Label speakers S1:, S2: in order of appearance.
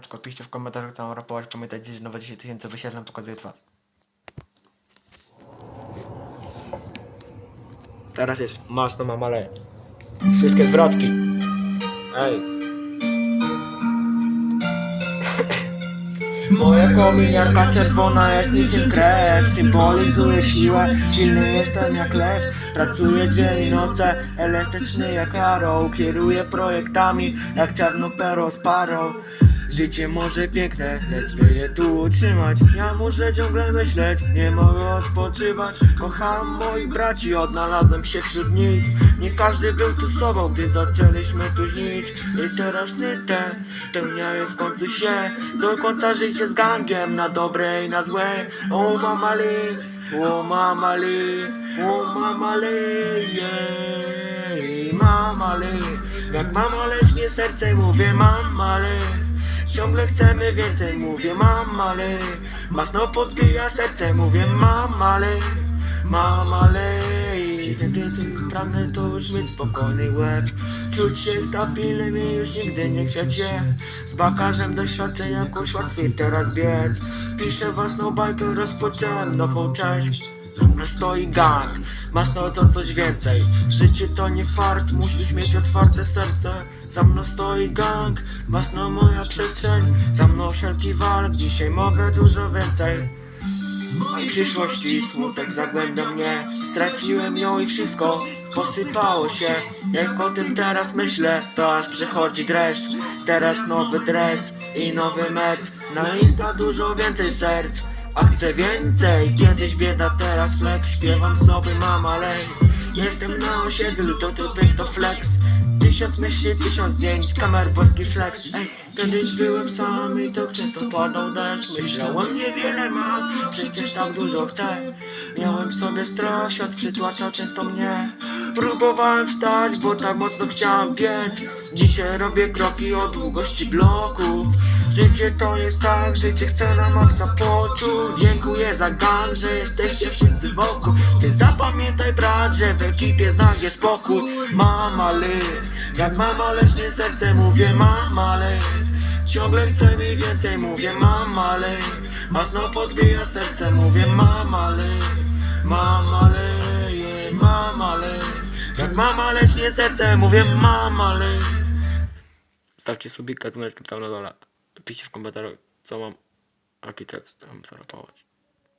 S1: Paczko, piszcie w komentarzach co mam rapować. Pamiętajcie, że nowe 10 tysięcy wyświetleń pokazuje twarz. Teraz jest masno mamale. Wszystkie zwrotki. Ej. Moja kominiarka czerwona jest niczym krew Symbolizuje siłę, silny jestem jak lew Pracuję dzień i noce, elastyczny jak arrow Kieruję projektami jak czarnopero z parą Życie może piękne, lecz by je tu utrzymać. Ja muszę ciągle myśleć, nie mogę odpoczywać. Kocham moich braci, odnalazłem się wśród nich. Nie każdy był tu sobą, gdy zaczęliśmy tu żnić I teraz sny te spełniają w końcu się. Do końca życie z gangiem, na dobre i na złe. O mama li, o mama li, o mama li, jej. Mama li, jak mama lecznie serce mówię mama li Ciągle chcemy więcej, mówię mama le Masno podbija serce, mówię mama le Mama le Jeden więcej pragnę to już mieć spokojny łeb. Czuć się stabilnym i już nigdy nie chcieć się Z bakarzem doświadczeń jakoś łatwiej teraz biec. Piszę własną bajkę, rozpocząłem nową część. No stoi gang, masno to coś więcej. Życie to nie fart, musisz mieć otwarte serce. Za mną stoi gang, masno moja przestrzeń. Za mną wszelki walk, dzisiaj mogę dużo więcej w przyszłości smutek zagłębia mnie. Straciłem ją i wszystko posypało się. Jak o tym teraz myślę, to aż przychodzi dreszcz. Teraz nowy dres i nowy met Na Insta dużo więcej serc a chcę więcej, kiedyś bieda, teraz flex. Śpiewam sobie mama lej Jestem na osiedlu, to typy to flex Tysiąc myśli, tysiąc zdjęć, kamer boski flex. Ej, kiedyś byłem sam i tak często padał deszcz. Myślałem niewiele mam, przecież tak dużo chcę. Miałem w sobie strach, świat przytłaczał często mnie. Próbowałem wstać, bo tak mocno chciałem biec. Dzisiaj robię kroki o długości bloków Życie to jest tak, życie chce na maksa poczuć. Dziękuję za gang, że jesteście wszyscy wokół. Ty zapamiętaj brat, że w ekipie znajdzie spokój. Mama ly, jak mama leśnie serce mówię mama ly Ciągle chcę mi więcej, mówię mama ly Masno podbija serce, mówię mama ly Mama ly, jej, mama ly Jak mama leśnie serce, mówię mama ly Stawcie subika z dzwoneczkiem tam na dole. Piszcie w komentarzach, co mam, jaki tekst mam zarapować.